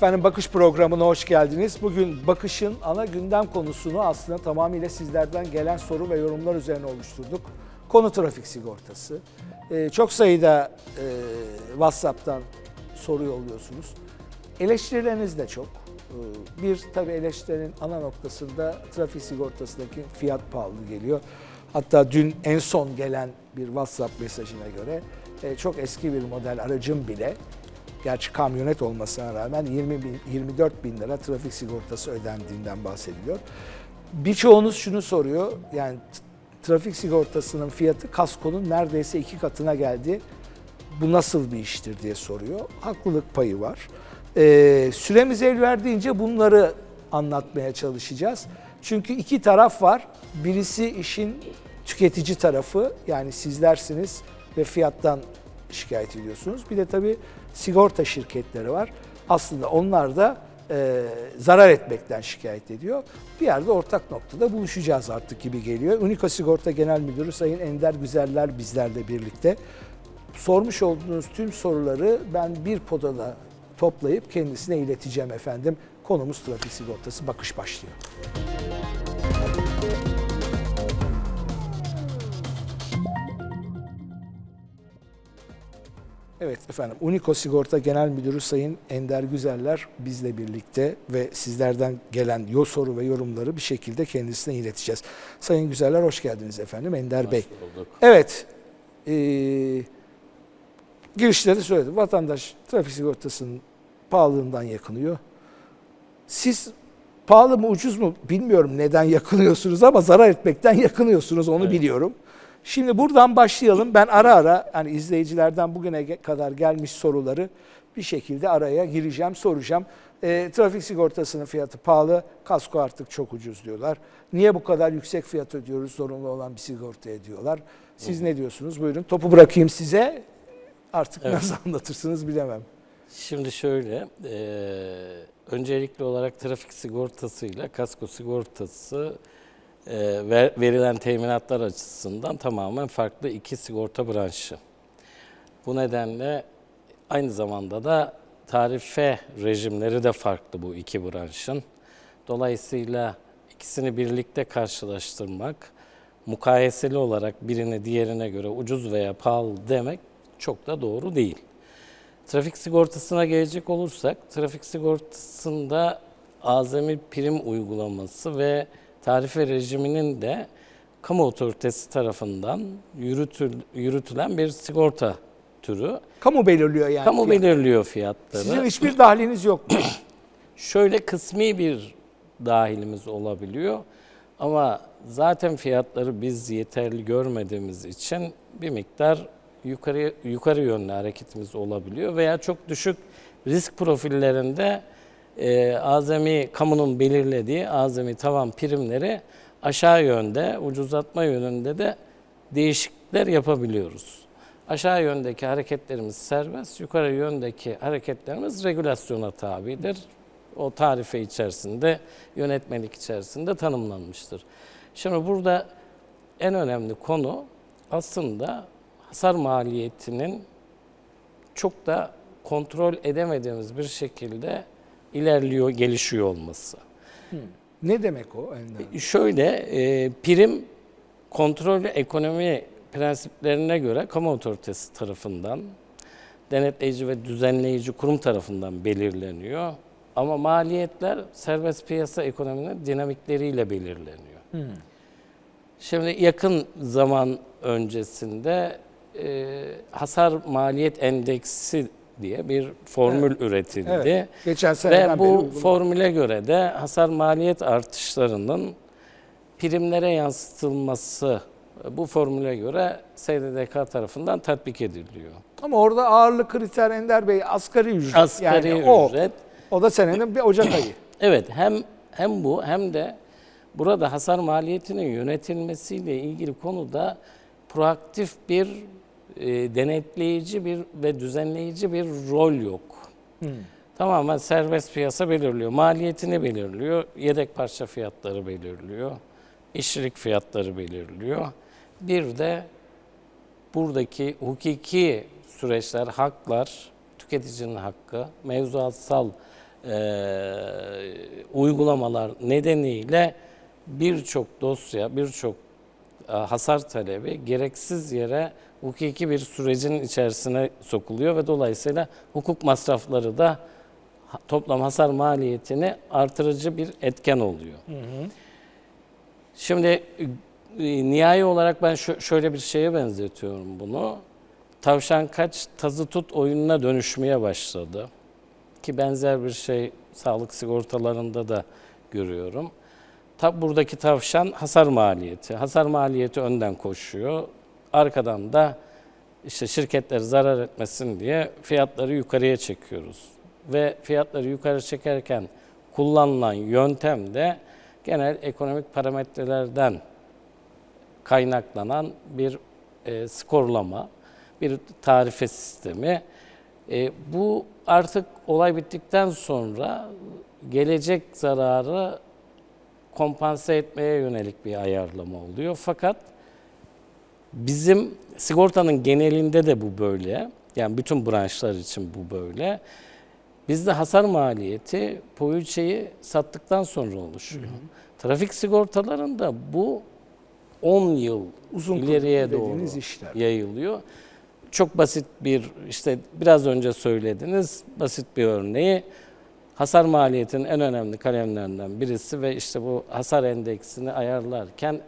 Efendim Bakış programına hoş geldiniz. Bugün Bakış'ın ana gündem konusunu aslında tamamıyla sizlerden gelen soru ve yorumlar üzerine oluşturduk. Konu trafik sigortası. Ee, çok sayıda e, WhatsApp'tan soru yolluyorsunuz. Eleştirileriniz de çok. Ee, bir tabii eleştirinin ana noktasında trafik sigortasındaki fiyat pahalı geliyor. Hatta dün en son gelen bir WhatsApp mesajına göre e, çok eski bir model aracın bile gerçi kamyonet olmasına rağmen 20 bin, 24 bin lira trafik sigortası ödendiğinden bahsediliyor. Birçoğunuz şunu soruyor, yani trafik sigortasının fiyatı kaskonun neredeyse iki katına geldi. Bu nasıl bir iştir diye soruyor. Haklılık payı var. Ee, süremiz el verdiğince bunları anlatmaya çalışacağız. Çünkü iki taraf var. Birisi işin tüketici tarafı yani sizlersiniz ve fiyattan şikayet ediyorsunuz. Bir de tabii sigorta şirketleri var. Aslında onlar da e, zarar etmekten şikayet ediyor. Bir yerde ortak noktada buluşacağız artık gibi geliyor. Unico Sigorta Genel Müdürü Sayın Ender Güzeller bizlerle birlikte. Sormuş olduğunuz tüm soruları ben bir podada toplayıp kendisine ileteceğim efendim. Konumuz trafik sigortası bakış başlıyor. Evet efendim Unico Sigorta Genel Müdürü Sayın Ender Güzeller bizle birlikte ve sizlerden gelen yo soru ve yorumları bir şekilde kendisine ileteceğiz. Sayın Güzeller hoş geldiniz efendim Ender Bey. bulduk. Evet ee, girişte de söyledim vatandaş trafik sigortasının pahalılığından yakınıyor. Siz pahalı mı ucuz mu bilmiyorum neden yakınıyorsunuz ama zarar etmekten yakınıyorsunuz onu Evet. biliyorum. Şimdi buradan başlayalım. Ben ara ara hani izleyicilerden bugüne kadar gelmiş soruları bir şekilde araya gireceğim, soracağım. E, trafik sigortasının fiyatı pahalı, kasko artık çok ucuz diyorlar. Niye bu kadar yüksek fiyat ödüyoruz zorunlu olan bir sigortaya diyorlar. Siz ne diyorsunuz? Buyurun topu bırakayım size. Artık Evet. nasıl anlatırsınız bilemem. Şimdi şöyle, e, öncelikli olarak trafik sigortasıyla kasko sigortası verilen teminatlar açısından tamamen farklı iki sigorta branşı. Bu nedenle aynı zamanda da tarife rejimleri de farklı bu iki branşın. Dolayısıyla ikisini birlikte karşılaştırmak, mukayeseli olarak birini diğerine göre ucuz veya pahalı demek çok da doğru değil. Trafik sigortasına gelecek olursak, trafik sigortasında azami prim uygulaması ve tarife rejiminin de kamu otoritesi tarafından yürütül, yürütülen bir sigorta türü. Kamu belirliyor yani. Kamu fiyatı. belirliyor fiyatları. Sizin hiçbir dahliniz yok mu? Şöyle kısmi bir dahilimiz olabiliyor. Ama zaten fiyatları biz yeterli görmediğimiz için bir miktar yukarı yukarı yönlü hareketimiz olabiliyor veya çok düşük risk profillerinde e, azami kamunun belirlediği azami tavan primleri aşağı yönde ucuzlatma yönünde de değişiklikler yapabiliyoruz. Aşağı yöndeki hareketlerimiz serbest, yukarı yöndeki hareketlerimiz regülasyona tabidir. O tarife içerisinde, yönetmelik içerisinde tanımlanmıştır. Şimdi burada en önemli konu aslında hasar maliyetinin çok da kontrol edemediğimiz bir şekilde ilerliyor, gelişiyor olması. ne demek o Ender? Şöyle, e, prim kontrol ekonomi prensiplerine göre kamu otoritesi tarafından, denetleyici ve düzenleyici kurum tarafından belirleniyor. Ama maliyetler serbest piyasa ekonominin dinamikleriyle belirleniyor. Şimdi yakın zaman öncesinde e, hasar maliyet endeksi diye bir formül üretildi. Evet. Geçen Ve bu formüle göre de hasar maliyet artışlarının primlere yansıtılması bu formüle göre SDDK tarafından tatbik ediliyor. Ama orada ağırlık kriter Ender Bey asgari ücret. Asgari yani o, ücret. o da senenin bir Ocak ayı. Evet hem hem bu hem de burada hasar maliyetinin yönetilmesiyle ilgili konuda proaktif bir e, denetleyici bir ve düzenleyici bir rol yok. Tamamen serbest piyasa belirliyor. Maliyetini belirliyor. Yedek parça fiyatları belirliyor. işçilik fiyatları belirliyor. Bir de buradaki hukuki süreçler, haklar, tüketicinin hakkı, mevzuatsal e, uygulamalar nedeniyle birçok dosya, birçok e, hasar talebi gereksiz yere hukuki bir sürecin içerisine sokuluyor ve dolayısıyla hukuk masrafları da toplam hasar maliyetini artırıcı bir etken oluyor. Şimdi e, nihai olarak ben şö- şöyle bir şeye benzetiyorum bunu. Tavşan kaç tazı tut oyununa dönüşmeye başladı. Ki benzer bir şey sağlık sigortalarında da görüyorum. Tab buradaki tavşan hasar maliyeti. Hasar maliyeti önden koşuyor. Arkadan da işte şirketler zarar etmesin diye fiyatları yukarıya çekiyoruz. Ve fiyatları yukarı çekerken kullanılan yöntem de genel ekonomik parametrelerden kaynaklanan bir e, skorlama, bir tarife sistemi. E, bu artık olay bittikten sonra gelecek zararı kompanse etmeye yönelik bir ayarlama oluyor. Fakat bizim sigortanın genelinde de bu böyle. Yani bütün branşlar için bu böyle. Bizde hasar maliyeti poliçeyi sattıktan sonra oluşuyor. Trafik sigortalarında bu 10 yıl Uzun ileriye doğru işler. yayılıyor. Çok basit bir işte biraz önce söylediniz basit bir örneği. Hasar maliyetinin en önemli kalemlerinden birisi ve işte bu hasar endeksini ayarlarken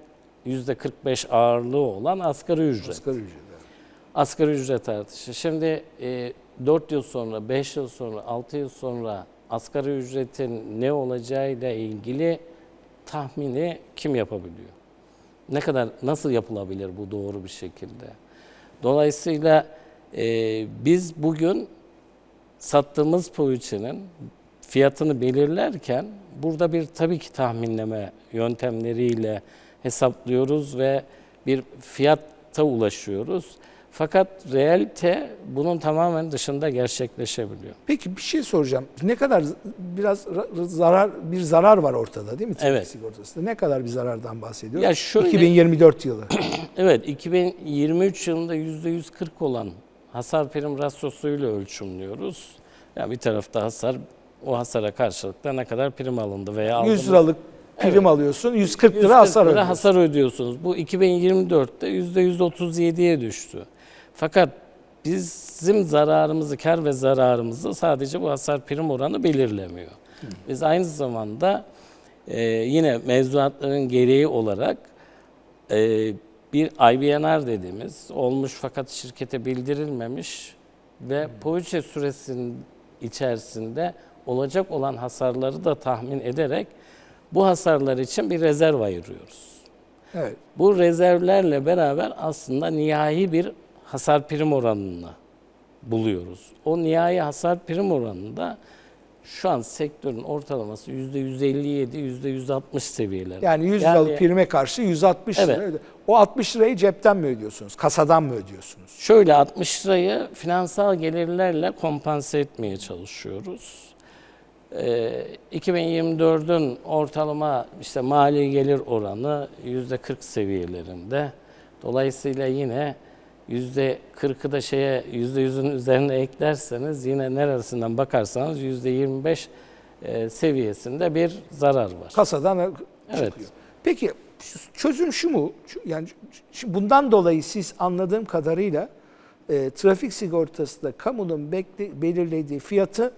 %45 ağırlığı olan asgari ücret. Asgari ücret. Asgari ücret artışı. Şimdi e, 4 yıl sonra, 5 yıl sonra, 6 yıl sonra asgari ücretin ne olacağıyla ilgili tahmini kim yapabiliyor? Ne kadar, nasıl yapılabilir bu doğru bir şekilde? Dolayısıyla e, biz bugün sattığımız poliçenin fiyatını belirlerken burada bir tabii ki tahminleme yöntemleriyle hesaplıyoruz ve bir fiyatta ulaşıyoruz. Fakat realite bunun tamamen dışında gerçekleşebiliyor. Peki bir şey soracağım. Ne kadar biraz ra- zarar bir zarar var ortada değil mi trafik Evet. sigortasında? Ne kadar bir zarardan bahsediyoruz? Ya şöyle- 2024 yılı. Evet, 2023 yılında %140 olan hasar prim rasyosuyla ölçümlüyoruz. Yani bir tarafta hasar, o hasara karşılık da ne kadar prim alındı veya 100 aldığımız- liralık prim alıyorsun, 140 lira 140 hasar lira ödüyorsun. hasar ödüyorsunuz. Bu 2024'te %137'ye düştü. Fakat bizim zararımızı, kar ve zararımızı sadece bu hasar prim oranı belirlemiyor. Biz aynı zamanda e, yine mevzuatların gereği olarak e, bir IBNR dediğimiz olmuş fakat şirkete bildirilmemiş ve poliçe süresinin içerisinde olacak olan hasarları da tahmin ederek bu hasarlar için bir rezerv ayırıyoruz. Evet. Bu rezervlerle beraber aslında nihai bir hasar prim oranını buluyoruz. O nihai hasar prim oranında şu an sektörün ortalaması %157, %160 seviyelerinde. Yani 100 Yani- liralık prime karşı 160 Evet. lira. O 60 lirayı cepten mi ödüyorsunuz? Kasadan mı ödüyorsunuz? Şöyle 60 lirayı finansal gelirlerle kompanse etmeye çalışıyoruz. Ee, 2024'ün ortalama işte mali gelir oranı %40 seviyelerinde. Dolayısıyla yine %40'ı da şeye %100'ün üzerine eklerseniz yine neresinden bakarsanız %25 e, seviyesinde bir zarar var. Kasadan Evet. çıkıyor. Peki çözüm şu mu? Yani bundan dolayı siz anladığım kadarıyla e, trafik sigortasında kamunun bekle, belirlediği fiyatı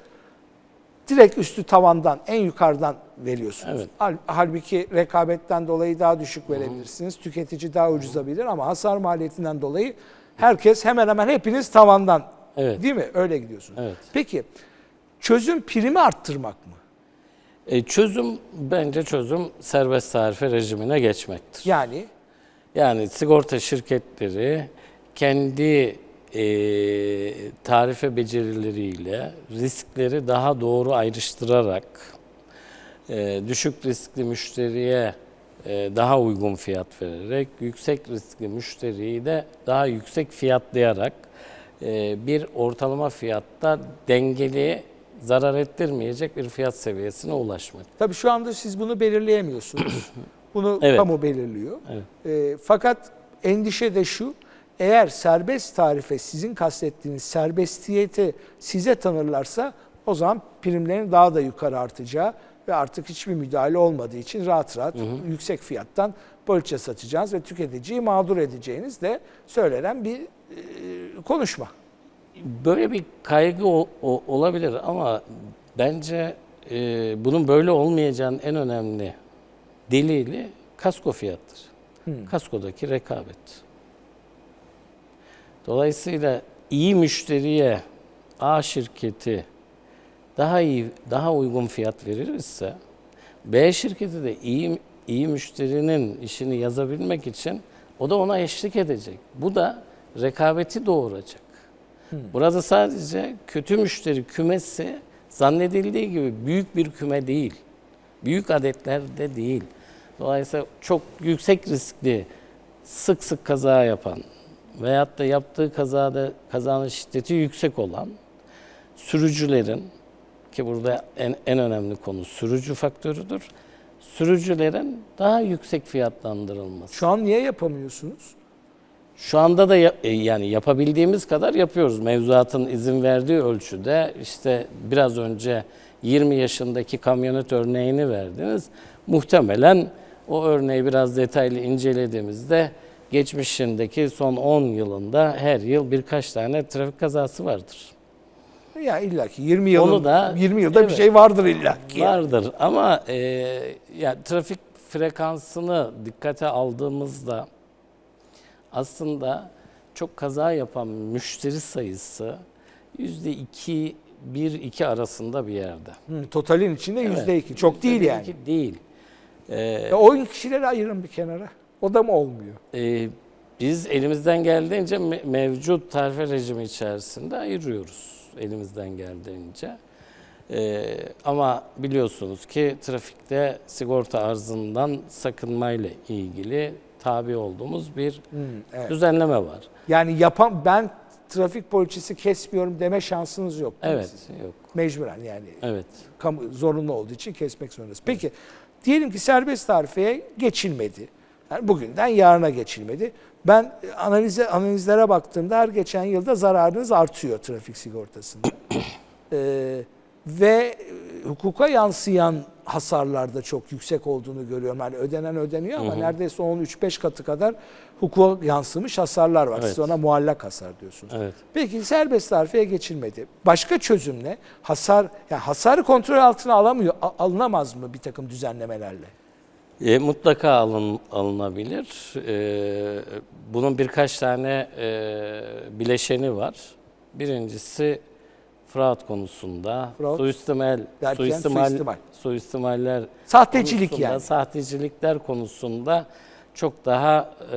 direkt üstü tavandan, en yukarıdan veriyorsunuz. Evet. Hal- Halbuki rekabetten dolayı daha düşük verebilirsiniz. Tüketici daha ucuza bilir ama hasar maliyetinden dolayı herkes hemen hemen hepiniz tavandan. Evet. Değil mi? Öyle gidiyorsunuz. Evet. Peki çözüm primi arttırmak mı? E, çözüm bence çözüm serbest tarife rejimine geçmektir. Yani Yani sigorta şirketleri kendi e, tarife becerileriyle riskleri daha doğru ayrıştırarak e, düşük riskli müşteriye e, daha uygun fiyat vererek, yüksek riskli müşteriyi de daha yüksek fiyatlayarak e, bir ortalama fiyatta dengeli, zarar ettirmeyecek bir fiyat seviyesine ulaşmak. Tabii şu anda siz bunu belirleyemiyorsunuz. bunu Evet. kamu belirliyor. Evet. Ee, fakat endişe de şu, eğer serbest tarife sizin kastettiğiniz serbestiyeti size tanırlarsa O zaman primlerin daha da yukarı artacağı ve artık hiçbir müdahale olmadığı için rahat rahat yüksek fiyattan poliçe satacağınız ve tüketiciyi mağdur edeceğiniz de söylenen bir e, konuşma. Böyle bir kaygı o- o- olabilir ama bence e, bunun böyle olmayacağının en önemli delili kasko fiyattır. Kaskodaki rekabet. Dolayısıyla iyi müşteriye A şirketi daha iyi, daha uygun fiyat verirse B şirketi de iyi iyi müşterinin işini yazabilmek için o da ona eşlik edecek. Bu da rekabeti doğuracak. Burada sadece kötü müşteri kümesi zannedildiği gibi büyük bir küme değil. Büyük adetlerde değil. Dolayısıyla çok yüksek riskli, sık sık kaza yapan veyahut da yaptığı kazada kazanın şiddeti yüksek olan sürücülerin ki burada en, en önemli konu sürücü faktörüdür. Sürücülerin daha yüksek fiyatlandırılması. Şu an niye yapamıyorsunuz? Şu anda da e, yani yapabildiğimiz kadar yapıyoruz. Mevzuatın izin verdiği ölçüde işte biraz önce 20 yaşındaki kamyonet örneğini verdiniz. Muhtemelen o örneği biraz detaylı incelediğimizde geçmişindeki son 10 yılında her yıl birkaç tane trafik kazası vardır. Ya illa ki 20 yılın, Onu da- 20 yılda bir evet. şey vardır illa ki. Vardır ama e, ya trafik frekansını dikkate aldığımızda aslında çok kaza yapan müşteri sayısı yüzde iki, bir, iki arasında bir yerde. Hı, totalin içinde Evet. yüzde iki. Çok değil Yüzde bir, yani. değil. E, Ya o kişileri ayırın bir kenara. O da mı olmuyor? e, biz elimizden geldiğince me- mevcut tarife rejimi içerisinde ayırıyoruz elimizden geldiğince. E, ama biliyorsunuz ki trafikte sigorta arzından sakınmayla ilgili tabi olduğumuz bir Hı, evet. düzenleme var. Yani yapan ben trafik poliçesi kesmiyorum deme şansınız yok. Evet, sizin? yok. Mecburen yani Evet. kamu, zorunlu olduğu için kesmek zorundasınız. Peki diyelim ki serbest tarifeye geçilmedi. Yani bugünden yarına geçilmedi. Ben analize analizlere baktığımda her geçen yılda zararınız artıyor trafik sigortasında. Ee, ve e, hukuka yansıyan hasarlarda çok yüksek olduğunu görüyorum. Yani ödenen ödeniyor ama Hı hı. neredeyse onun 3-5 katı kadar hukuka yansımış hasarlar var. Siz Evet. ona muallak hasar diyorsunuz. Evet. Peki serbest tarifeye geçilmedi. Başka çözüm ne? Hasar, yani hasarı kontrol altına alamıyor, alınamaz mı bir takım düzenlemelerle? E, mutlaka alın, alınabilir. E, bunun birkaç tane e, bileşeni var. Birincisi fraud konusunda, Fraud suistimal, derken suistimal, suistimal. suistimaller Sahtecilik konusunda, yani. Sahtecilikler konusunda çok daha e,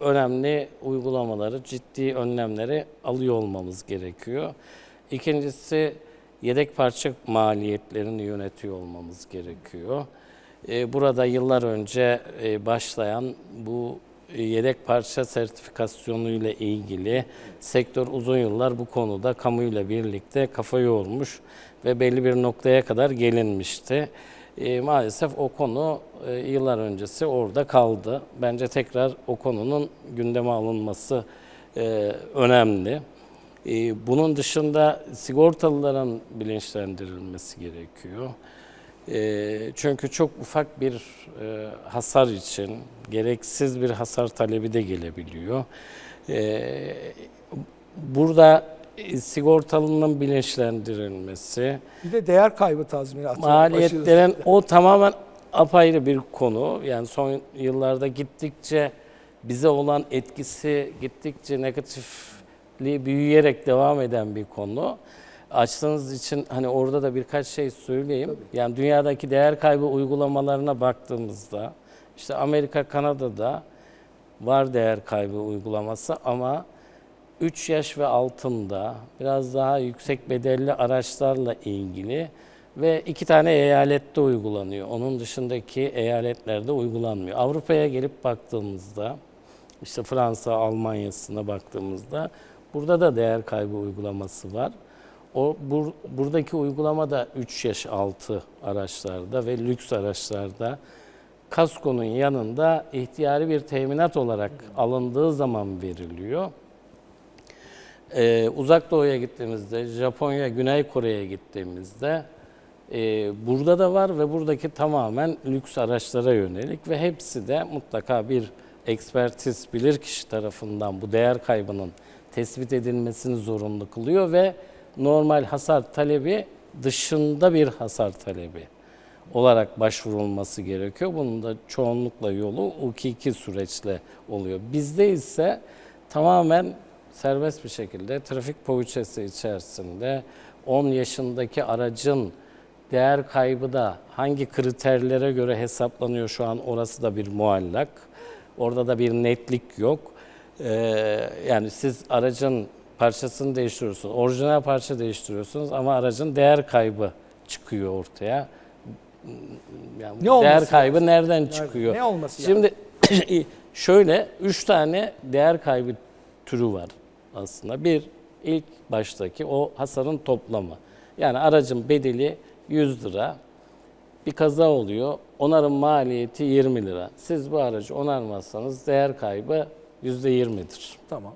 önemli uygulamaları, ciddi önlemleri alıyor olmamız gerekiyor. İkincisi yedek parça maliyetlerini yönetiyor olmamız gerekiyor. E, burada yıllar önce e, başlayan bu e, yedek parça sertifikasyonu ile ilgili sektör uzun yıllar bu konuda kamuyla birlikte kafa yormuş ve belli bir noktaya kadar gelinmişti. Maalesef o konu yıllar öncesi orada kaldı. Bence tekrar o konunun gündeme alınması önemli. Bunun dışında sigortalıların bilinçlendirilmesi gerekiyor. E, çünkü çok ufak bir e, hasar için gereksiz bir hasar talebi de gelebiliyor. E, burada sigortalının bilinçlendirilmesi, Bir de değer kaybı tazminatı. maliyetlerin o tamamen apayrı bir konu. Yani son yıllarda gittikçe bize olan etkisi gittikçe negatifliği büyüyerek devam eden bir konu. Açtığınız için hani orada da birkaç şey söyleyeyim. Yani dünyadaki değer kaybı uygulamalarına baktığımızda işte Amerika, Kanada'da var değer kaybı uygulaması ama 3 yaş ve altında biraz daha yüksek bedelli araçlarla ilgili ve iki tane eyalette uygulanıyor. Onun dışındaki eyaletlerde uygulanmıyor. Avrupa'ya gelip baktığımızda işte Fransa, Almanya'sına baktığımızda burada da değer kaybı uygulaması var. O bur, buradaki uygulama da 3 yaş altı araçlarda ve lüks araçlarda kaskonun yanında ihtiyari bir teminat olarak alındığı zaman veriliyor. Ee, uzak doğuya gittiğimizde, Japonya, Güney Kore'ye gittiğimizde e, burada da var ve buradaki tamamen lüks araçlara yönelik ve hepsi de mutlaka bir ekspertiz bilirkişi tarafından bu değer kaybının tespit edilmesini zorunlu kılıyor ve normal hasar talebi dışında bir hasar talebi olarak başvurulması gerekiyor. Bunun da çoğunlukla yolu hukuki süreçle oluyor. Bizde ise tamamen serbest bir şekilde trafik poliçesi içerisinde 10 yaşındaki aracın değer kaybı da hangi kriterlere göre hesaplanıyor şu an orası da bir muallak. Orada da bir netlik yok. Ee, yani siz aracın parçasını değiştiriyorsunuz, orijinal parça değiştiriyorsunuz ama aracın değer kaybı çıkıyor ortaya. Yani Ne değer lazım? kaybı nereden çıkıyor? ne olması Şimdi şöyle üç tane değer kaybı türü var aslında. Bir ilk baştaki o hasarın toplamı. Yani aracın bedeli 100 lira. Bir kaza oluyor. Onarım maliyeti 20 lira. Siz bu aracı onarmazsanız değer kaybı %20'dir. Tamam.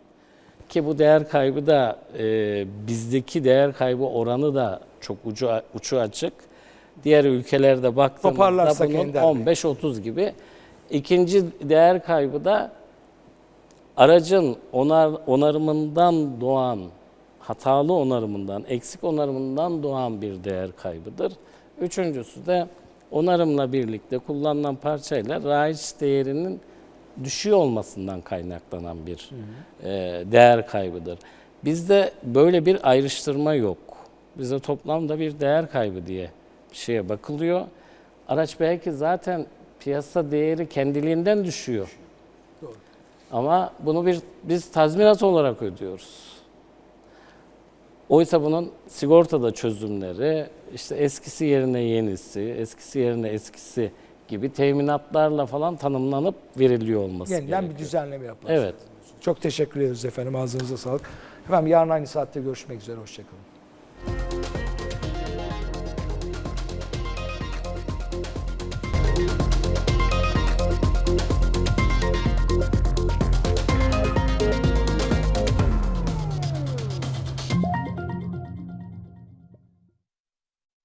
Ki bu değer kaybı da e, bizdeki değer kaybı oranı da çok ucu uçu açık. Diğer ülkelerde baktığımızda bunun Ender Bey. 15-30 gibi. İkinci değer kaybı da aracın onar, onarımından doğan, hatalı onarımından, eksik onarımından doğan bir değer kaybıdır. Üçüncüsü de onarımla birlikte kullanılan parçayla raiç değerinin düşüyor olmasından kaynaklanan bir e, değer kaybıdır. Bizde böyle bir ayrıştırma yok. Bizde toplamda bir değer kaybı diye bir şeye bakılıyor. Araç belki zaten piyasa değeri kendiliğinden düşüyor. Ama bunu bir biz tazminat olarak ödüyoruz. Oysa bunun sigortada çözümleri, işte eskisi yerine yenisi, eskisi yerine eskisi gibi teminatlarla falan tanımlanıp veriliyor olması Yeniden gerekiyor. bir düzenleme yapmak Evet. Çok teşekkür ederiz efendim. Ağzınıza sağlık. Efendim yarın aynı saatte görüşmek üzere. Hoşçakalın.